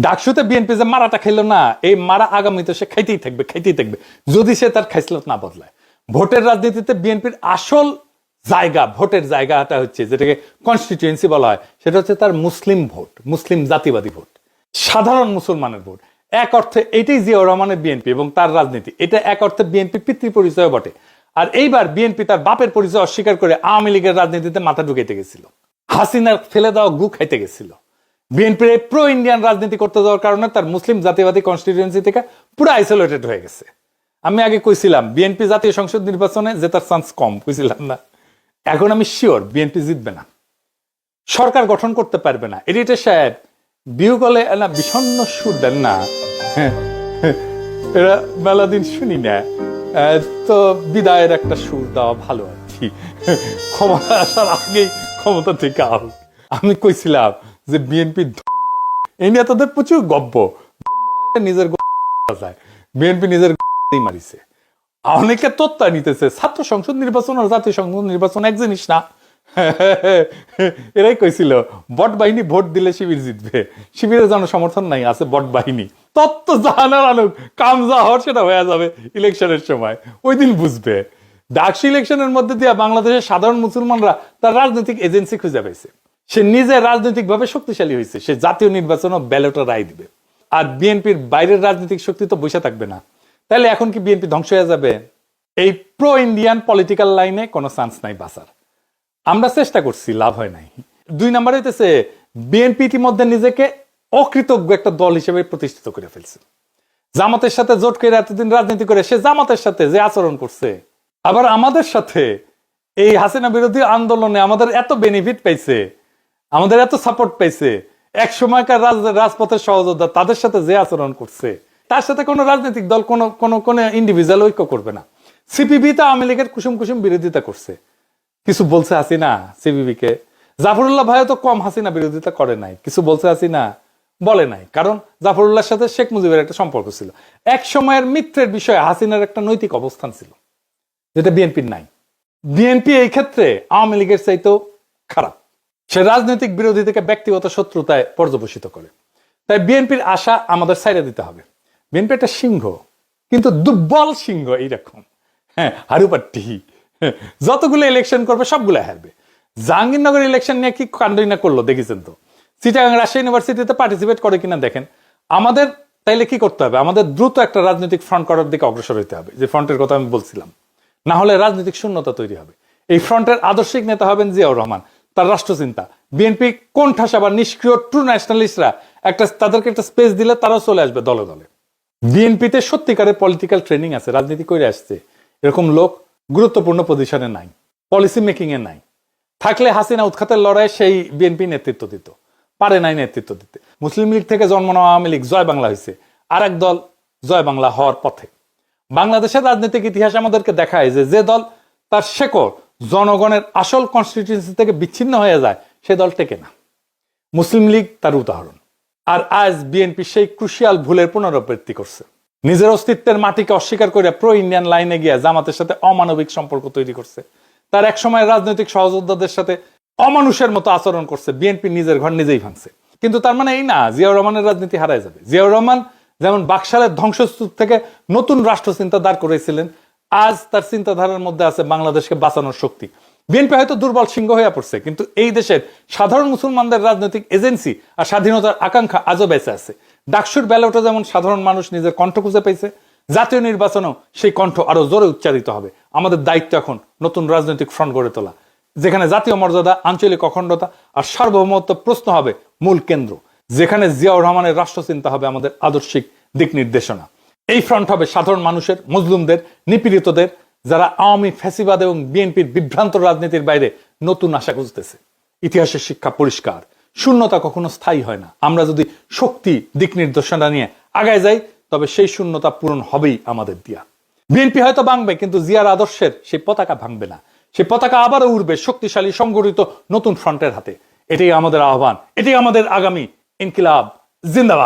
ডাকসুতে BNP যে মারাটা খেলো না, এই মারা আগামীতে সে খাইতেই থাকবে খাইতেই থাকবে। যদি সে তার খাইসলত না বদলায়। ভোটের রাজনীতিতে বিএনপির আসল জায়গা, ভোটের জায়গাটা হচ্ছে যেটাকে কনস্টিটিউয়েন্সি বলা হয়, সেটা হচ্ছে তার মুসলিম ভোট, মুসলিম জাতিবাদী ভোট। সাধারণ মুসলমানের ভোট। এক অর্থে এটাই জিয়াউর রহমানের বিএনপি এবং তার রাজনীতি। এটা এক অর্থে বিএনপি পিতৃ পরিচয় বটে। আর এইবার বিএনপি তার বাপের পরিচয় অস্বীকার করে আওয়ামী লীগের রাজনীতিতে মাথা ঢুকাইতে গেছিল। হাসিনার ফেলে দেওয়া গু খাইতে গেছিল। বিএনপির প্রো ইন্ডিয়ান রাজনীতি করতে যাওয়ার কারণে তার মুসলিম জাতীয়বাদী কনস্টিটিউয়েন্সি থেকে পুরো আইসোলেটেড হয়ে গেছে। আমি আগে কইছিলাম, বিএনপি জাতীয় সংসদ নির্বাচনে জেতার চান্স কম, কইছিলাম না। এখন আমি শিওর বিএনপি জিতবে না। সরকার গঠন করতে পারবে না। এডিটর সাহেব বিউ গলে না বিষণ্ণ সুর দেন না। এরা মেলা দিন শুনি না। তো বিদায়ের একটা সুর দেওয়া ভালো আর কি। ক্ষমতা আসার আগেই ক্ষমতা থেকে আল আমি কইছিলাম যে বিএনপি এই নিয়ে তাদের প্রচুর গব্য নিজের বিএনপি নিজের মারিছে। অনেকে তথ্য নিতেছে, ছাত্র সংসদ নির্বাচন আর জাতীয় সংসদ নির্বাচন এক জিনিস না। এরাই কইছিল বট বাহিনী ভোট দিলে শিবির জিতবে। শিবিরের যেন সমর্থন নাই, আছে বট বাহিনী। তত্ত্ব জানার আনুক কাম যা হওয়ার সেটা হয়ে যাবে ইলেকশনের সময়। ওই দিন বুঝবে। ডাকসু ইলেকশনের মধ্যে দিয়ে বাংলাদেশের সাধারণ মুসলমানরা তার রাজনৈতিক এজেন্সি খুঁজে পাইছে। সে নিজে রাজনৈতিকভাবে শক্তিশালী হয়েছে। সে জাতীয় নির্বাচন ও ব্যালটে রায় দিবে। আর বিএনপির বাইরের রাজনৈতিক শক্তি তো বসে থাকবে না। তাহলে এখন কি বিএনপি ধ্বংস হয়ে যাবে? এই প্রো ইন্ডিয়ান পলিটিক্যাল লাইনে কোনো চান্স নাই বাঁচার। আমরা চেষ্টা করছি, লাভ হয় নাই। দুই নম্বরে হইতেছে, বিএনপি ইতিমধ্যে নিজেকে অকৃতজ্ঞ একটা দল হিসেবে প্রতিষ্ঠিত করে ফেলছে। জামাতের সাথে জোট করে এতদিন রাজনীতি করে, সে জামাতের সাথে যে আচরণ করছে, আবার আমাদের সাথে এই হাসিনা বিরোধী আন্দোলনে আমাদের এত বেনিফিট পাইছে আমাদের এত সাপোর্ট পাইছে। এক সময়কার রাজ, রাজপথের সহযোদ্ধা তাদের সাথে যে আচরণ করছে, তার সাথে কোনো রাজনৈতিক দল, কোনো কোনো কোনো ইন্ডিভিজুয়াল ঐক্য করবে না। সিপিবি তো আওয়ামী লীগের কুসুম কুসুম বিরোধিতা করছে। কিছু বলছে হাসিনা সিবিবি কে। জাফরুল্লাহ ভাইও তো কম হাসিনা বিরোধিতা করে নাই। কিছু বলছে হাসিনা, বলে নাই। কারণ জাফরুল্লাহর সাথে শেখ মুজিবের একটা সম্পর্ক ছিল। এক সময়ের মিত্রের বিষয়ে হাসিনার একটা নৈতিক অবস্থান ছিল, যেটা বিএনপির নাই। বিএনপি এই ক্ষেত্রে আওয়ামী লীগের চাইতেও খারাপ। সে রাজনৈতিক বিরোধী থেকে ব্যক্তিগত শত্রুতায় পর্যবসিত করে। তাই বিএনপির আশা আমাদের সাইডে দিতে হবে। বিএনপি একটা সিংহ, কিন্তু দুর্বল সিংহ এইরকম। হ্যাঁ হারুপাট্টি। যতগুলো ইলেকশন করবে, সবগুলো হারবে। জাহাঙ্গীরনগর ইলেকশন নিয়ে কি কাণ্ডই না করল, দেখেছেন তো। চিটাগাং রাজশাহী ইউনিভার্সিটিতে পার্টিসিপেট করে কিনা দেখেন। আমাদের তাইলে কি করতে হবে? আমাদের দ্রুত একটা রাজনৈতিক ফ্রন্ট করার দিকে অগ্রসর হতে হবে। যে ফ্রন্টের কথা আমি বলছিলাম। না হলে রাজনৈতিক শূন্যতা তৈরি হবে। এই ফ্রন্টের আদর্শিক নেতা হবেন জিয়াউর রহমান। তার রাষ্ট্রচিন্তা। বিএনপি কোন ঠাসা বা নিষ্ক্রিয় ট্রু ন্যাশনালিস্টরা একটা তাদেরকে একটা স্পেস দিলে তারাও চলে আসবে দলে দলে। বিএনপিতে সত্যিকারের পলিটিক্যাল ট্রেনিং আছে, রাজনীতি করে আসছে। এরকম লোক গুরুত্বপূর্ণ পজিশনে নাই পলিসি মেকিং এ নাই। থাকলে হাসিনা উৎখাতের লড়াই সেই বিএনপি নেতৃত্ব দিত, পারে নাই নেতৃত্ব দিতে। মুসলিম লীগ থেকে জন্ম নেওয়া আওয়ামী লীগ জয় বাংলা হয়েছে আর এক দল জয় বাংলা হওয়ার পথে। বাংলাদেশের রাজনৈতিক ইতিহাস আমাদেরকে দেখায় যে যে দল তার শেকড় জনগণের আসল কনস্টিটিউন্সি থেকে বিচ্ছিন্ন হয়ে যায়, সে দল টেকে না। মুসলিম লীগ তার উদাহরণ। আর আজ বিএনপি সেই ক্রুশিয়াল ভুলের পুনরাবৃত্তি করছে। নিজের অস্তিত্বের মাটিকে অস্বীকার করে প্রো ইন্ডিয়ান লাইনে গিয়ে জামাতের সাথে অমানবিক সম্পর্ক তৈরি করছে। তার এক সময় রাজনৈতিক সহযোদ্ধাদের সাথে অমানুষের মতো আচরণ করছে। বিএনপি নিজের ঘর নিজেই ভাঙছে। কিন্তু তার মানে এই না, জিয়াউর রহমানের রাজনীতি হারায় যাবে। জিয়াউর রহমান যেমন বাকশালের ধ্বংসস্তূপ থেকে নতুন রাষ্ট্র চিন্তা দাঁড় করেছিলেন আজ তার চিন্তাধারার মধ্যে আছে বাংলাদেশকে বাঁচানোর শক্তি। বিএনপি হয়তো দুর্বল সিংহ হয়ে পড়ছে, কিন্তু এই দেশের সাধারণ মুসলমানদের রাজনৈতিক এজেন্সি আর স্বাধীনতার আকাঙ্ক্ষা আজও বেঁচে আছে। ডাকসুর ব্যালটে যেমন সাধারণ মানুষ নিজের কণ্ঠ খুঁজে পেয়েছে, জাতীয় নির্বাচনেও সেই কণ্ঠ আরও জোরে উচ্চারিত হবে। আমাদের দায়িত্ব এখন নতুন রাজনৈতিক ফ্রন্ট গড়ে তোলা, যেখানে জাতীয় মর্যাদা, আঞ্চলিক অখণ্ডতা আর সার্বভৌমত্ব প্রশ্ন হবে মূল কেন্দ্র, যেখানে জিয়াউর রহমানের রাষ্ট্রচিন্তা হবে আমাদের আদর্শিক দিক নির্দেশনা। এই ফ্রন্ট হবে সাধারণ মানুষের মজলুমদের নিপীড়িতদের, যারা আওয়ামী ফ্যাসিবাদ এবং বিএনপির বিভ্রান্ত রাজনীতির বাইরে নতুন আশা খুঁজতেছে। ইতিহাসের শিক্ষা পরিষ্কার। শূন্যতা কখনো স্থায়ী হয় না। আমরা যদি শক্তি, দিক নির্দেশনা নিয়ে আগায় যাই, তবে সেই শূন্যতা পূরণ হবেই আমাদের দিয়া। বিএনপি হয়তো ভাঙবে, কিন্তু জিয়ার আদর্শের সেই পতাকা ভাঙবে না। সেই পতাকা আবারও উঠবে শক্তিশালী, সংগঠিত, নতুন ফ্রন্টের হাতে। এটাই আমাদের আহ্বান। এটাই আমাদের আগামী ইনকিলাব। জিন্দাবাদ।